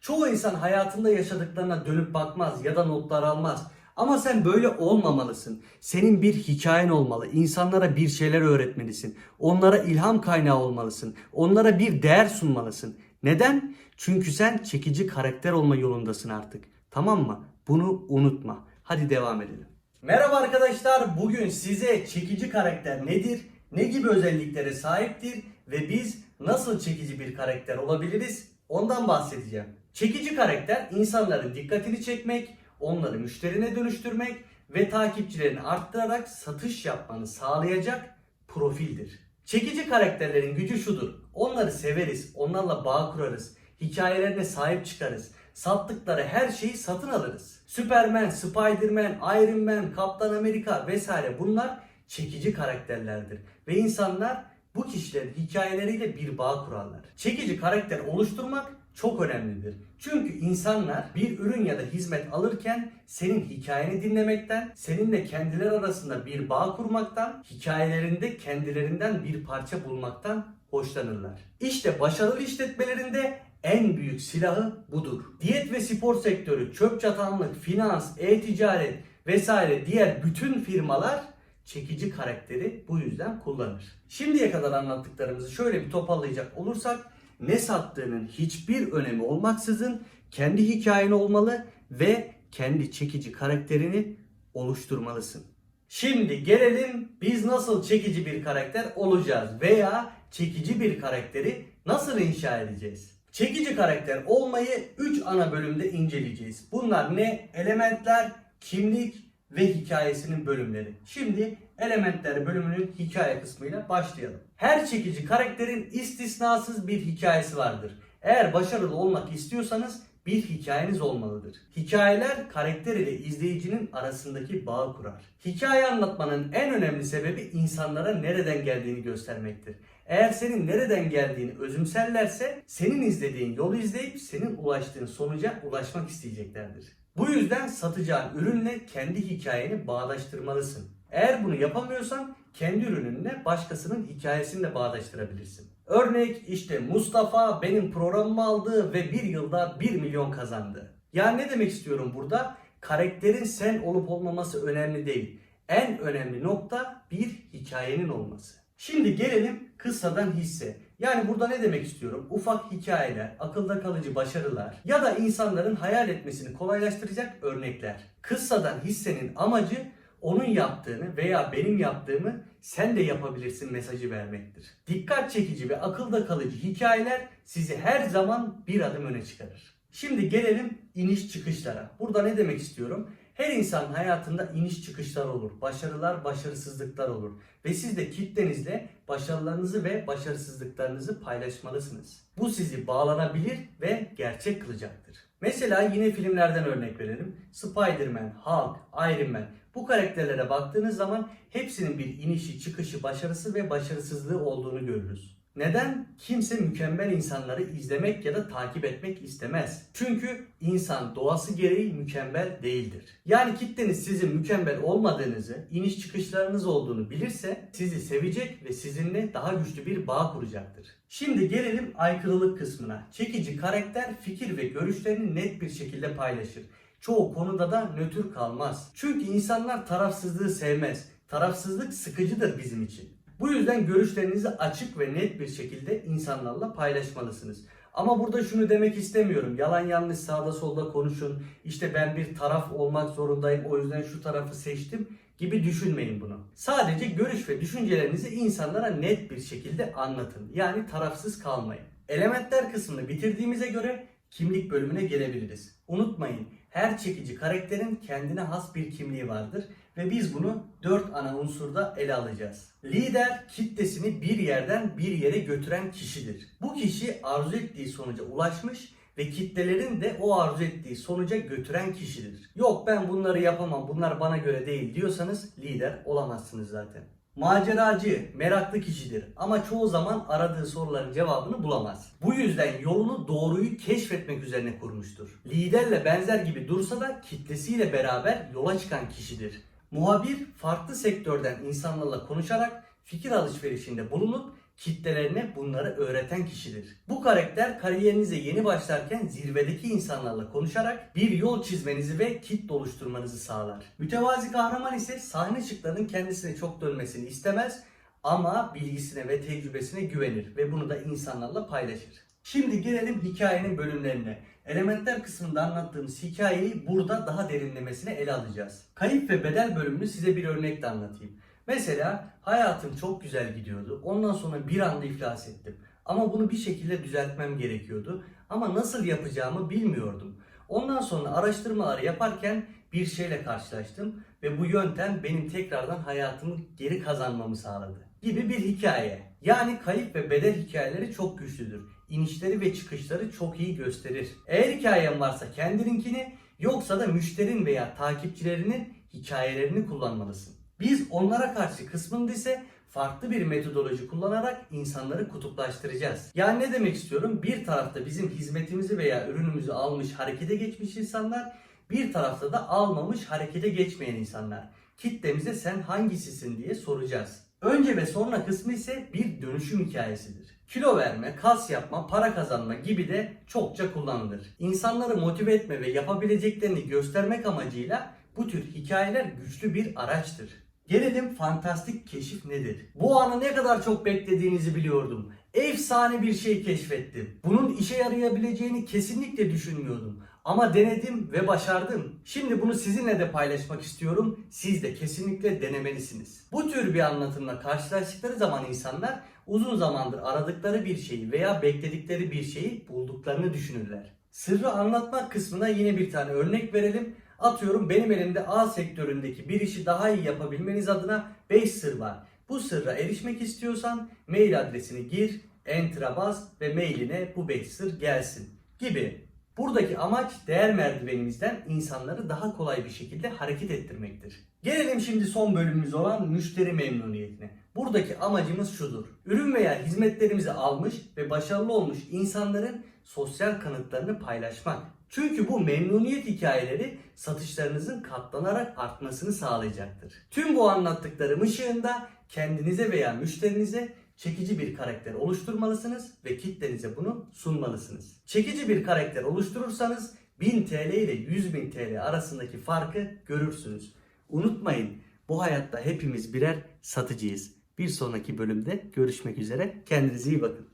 Çoğu insan hayatında yaşadıklarına dönüp bakmaz ya da notlar almaz. Ama sen böyle olmamalısın. Senin bir hikayen olmalı. İnsanlara bir şeyler öğretmelisin. Onlara ilham kaynağı olmalısın. Onlara bir değer sunmalısın. Neden? Çünkü sen çekici karakter olma yolundasın artık. Tamam mı? Bunu unutma. Hadi devam edelim. Merhaba arkadaşlar. Bugün size çekici karakter nedir? Ne gibi özelliklere sahiptir ve biz nasıl çekici bir karakter olabiliriz? Ondan bahsedeceğim. Çekici karakter insanların dikkatini çekmek, onları müşterine dönüştürmek ve takipçilerini arttırarak satış yapmanı sağlayacak profildir. Çekici karakterlerin gücü şudur. Onları severiz, onlarla bağ kurarız, hikayelerine sahip çıkarız. Sattıkları her şeyi satın alırız. Superman, Spiderman, Iron Man, Kaptan Amerika vesaire bunlar çekici karakterlerdir. Ve insanlar bu kişilerin hikayeleriyle bir bağ kurarlar. Çekici karakter oluşturmak çok önemlidir. Çünkü insanlar bir ürün ya da hizmet alırken senin hikayeni dinlemekten, seninle kendileri arasında bir bağ kurmaktan, hikayelerinde kendilerinden bir parça bulmaktan hoşlanırlar. İşte başarılı işletmelerinde en büyük silahı budur. Diyet ve spor sektörü, çöp çatanlık, finans, e-ticaret vesaire diğer bütün firmalar çekici karakteri bu yüzden kullanır. Şimdiye kadar anlattıklarımızı şöyle bir toparlayacak olursak ne sattığının hiçbir önemi olmaksızın kendi hikayen olmalı ve kendi çekici karakterini oluşturmalısın. Şimdi gelelim biz nasıl çekici bir karakter olacağız veya çekici bir karakteri nasıl inşa edeceğiz? Çekici karakter olmayı 3 ana bölümde inceleyeceğiz. Bunlar ne? Elementler, kimlik ve hikayesinin bölümleri. Şimdi elementler bölümünün hikaye kısmıyla başlayalım. Her çekici karakterin istisnasız bir hikayesi vardır. Eğer başarılı olmak istiyorsanız bir hikayeniz olmalıdır. Hikayeler karakter ile izleyicinin arasındaki bağı kurar. Hikaye anlatmanın en önemli sebebi insanlara nereden geldiğini göstermektir. Eğer senin nereden geldiğini özümserlerse senin izlediğin yolu izleyip senin ulaştığın sonuca ulaşmak isteyeceklerdir. Bu yüzden satacağın ürünle kendi hikayeni bağdaştırmalısın. Eğer bunu yapamıyorsan kendi ürününle başkasının hikayesini de bağdaştırabilirsin. Örnek işte Mustafa benim programımı aldı ve bir yılda 1 milyon kazandı. Yani ne demek istiyorum burada? Karakterin sen olup olmaması önemli değil. En önemli nokta bir hikayenin olması. Şimdi gelelim kıssadan hisse. Yani burada ne demek istiyorum? Ufak hikayeler, akılda kalıcı başarılar ya da insanların hayal etmesini kolaylaştıracak örnekler. Kıssadan hissenin amacı onun yaptığını veya benim yaptığımı sen de yapabilirsin mesajı vermektir. Dikkat çekici ve akılda kalıcı hikayeler sizi her zaman bir adım öne çıkarır. Şimdi gelelim iniş çıkışlara. Burada ne demek istiyorum? Her insanın hayatında iniş çıkışlar olur. Başarılar, başarısızlıklar olur. Ve siz de kitlenizle başarılarınızı ve başarısızlıklarınızı paylaşmalısınız. Bu sizi bağlanabilir ve gerçek kılacaktır. Mesela yine filmlerden örnek verelim. Spider-Man, Hulk, Iron Man bu karakterlere baktığınız zaman hepsinin bir inişi, çıkışı, başarısı ve başarısızlığı olduğunu görürüz. Neden? Kimse mükemmel insanları izlemek ya da takip etmek istemez. Çünkü insan doğası gereği mükemmel değildir. Yani kitleniz sizin mükemmel olmadığınızı, iniş çıkışlarınız olduğunu bilirse sizi sevecek ve sizinle daha güçlü bir bağ kuracaktır. Şimdi gelelim aykırılık kısmına. Çekici karakter fikir ve görüşlerini net bir şekilde paylaşır. Çoğu konuda da nötr kalmaz. Çünkü insanlar tarafsızlığı sevmez. Tarafsızlık sıkıcıdır bizim için. Bu yüzden görüşlerinizi açık ve net bir şekilde insanlarla paylaşmalısınız. Ama burada şunu demek istemiyorum. Yalan yanlış sağda solda konuşun. İşte ben bir taraf olmak zorundayım o yüzden şu tarafı seçtim gibi düşünmeyin bunu. Sadece görüş ve düşüncelerinizi insanlara net bir şekilde anlatın. Yani tarafsız kalmayın. Elementler kısmını bitirdiğimize göre kimlik bölümüne gelebiliriz. Unutmayın her çekici karakterin kendine has bir kimliği vardır ve biz bunu 4 ana unsurda ele alacağız. Lider kitlesini bir yerden bir yere götüren kişidir. Bu kişi arzu ettiği sonuca ulaşmış ve kitlelerin de o arzu ettiği sonuca götüren kişidir. Yok ben bunları yapamam, bunlar bana göre değil diyorsanız lider olamazsınız zaten. Maceracı, meraklı kişidir ama çoğu zaman aradığı soruların cevabını bulamaz. Bu yüzden yolunu doğruyu keşfetmek üzerine kurmuştur. Liderle benzer gibi dursa da kitlesiyle beraber yola çıkan kişidir. Muhabir farklı sektörden insanlarla konuşarak fikir alışverişinde bulunup kitlelerine bunları öğreten kişidir. Bu karakter kariyerinize yeni başlarken zirvedeki insanlarla konuşarak bir yol çizmenizi ve kitle oluşturmanızı sağlar. Mütevazi kahraman ise sahne ışıklarının kendisine çok dönmesini istemez ama bilgisine ve tecrübesine güvenir ve bunu da insanlarla paylaşır. Şimdi gelelim hikayenin bölümlerine. Elementler kısmında anlattığımız hikayeyi burada daha derinlemesine ele alacağız. Kayıp ve bedel bölümünü size bir örnekle anlatayım. Mesela hayatım çok güzel gidiyordu. Ondan sonra bir anda iflas ettim. Ama bunu bir şekilde düzeltmem gerekiyordu. Ama nasıl yapacağımı bilmiyordum. Ondan sonra araştırmaları yaparken bir şeyle karşılaştım ve bu yöntem benim tekrardan hayatımı geri kazanmamı sağladı. Gibi bir hikaye. Yani kayıp ve bedel hikayeleri çok güçlüdür. İnişleri ve çıkışları çok iyi gösterir. Eğer hikayen varsa kendininkini yoksa da müşterin veya takipçilerinin hikayelerini kullanmalısın. Biz onlara karşı kısmında ise farklı bir metodoloji kullanarak insanları kutuplaştıracağız. Yani ne demek istiyorum? Bir tarafta bizim hizmetimizi veya ürünümüzü almış harekete geçmiş insanlar, bir tarafta da almamış harekete geçmeyen insanlar. Kitlemize sen hangisisin diye soracağız. Önce ve sonra kısmı ise bir dönüşüm hikayesidir. Kilo verme, kas yapma, para kazanma gibi de çokça kullanılır. İnsanları motive etme ve yapabileceklerini göstermek amacıyla bu tür hikayeler güçlü bir araçtır. Gelelim fantastik keşif nedir? Bu anı ne kadar çok beklediğinizi biliyordum. Efsane bir şey keşfettim. Bunun işe yarayabileceğini kesinlikle düşünmüyordum. Ama denedim ve başardım. Şimdi bunu sizinle de paylaşmak istiyorum. Siz de kesinlikle denemelisiniz. Bu tür bir anlatımla karşılaştıkları zaman insanlar uzun zamandır aradıkları bir şeyi veya bekledikleri bir şeyi bulduklarını düşünürler. Sırrı anlatmak kısmına yine bir tane örnek verelim. Atıyorum benim elimde A sektöründeki bir işi daha iyi yapabilmeniz adına 5 sır var. Bu sırra erişmek istiyorsan mail adresini gir, enter'a bas ve mailine bu 5 sır gelsin gibi. Buradaki amaç değer merdivenimizden insanları daha kolay bir şekilde hareket ettirmektir. Gelelim şimdi son bölümümüz olan müşteri memnuniyetine. Buradaki amacımız şudur. Ürün veya hizmetlerimizi almış ve başarılı olmuş insanların sosyal kanıtlarını paylaşmak. Çünkü bu memnuniyet hikayeleri satışlarınızın katlanarak artmasını sağlayacaktır. Tüm bu anlattıklarım ışığında kendinize veya müşterinize çekici bir karakter oluşturmalısınız ve kitlenize bunu sunmalısınız. Çekici bir karakter oluşturursanız 1000 TL ile 100.000 TL arasındaki farkı görürsünüz. Unutmayın bu hayatta hepimiz birer satıcıyız. Bir sonraki bölümde görüşmek üzere. Kendinize iyi bakın.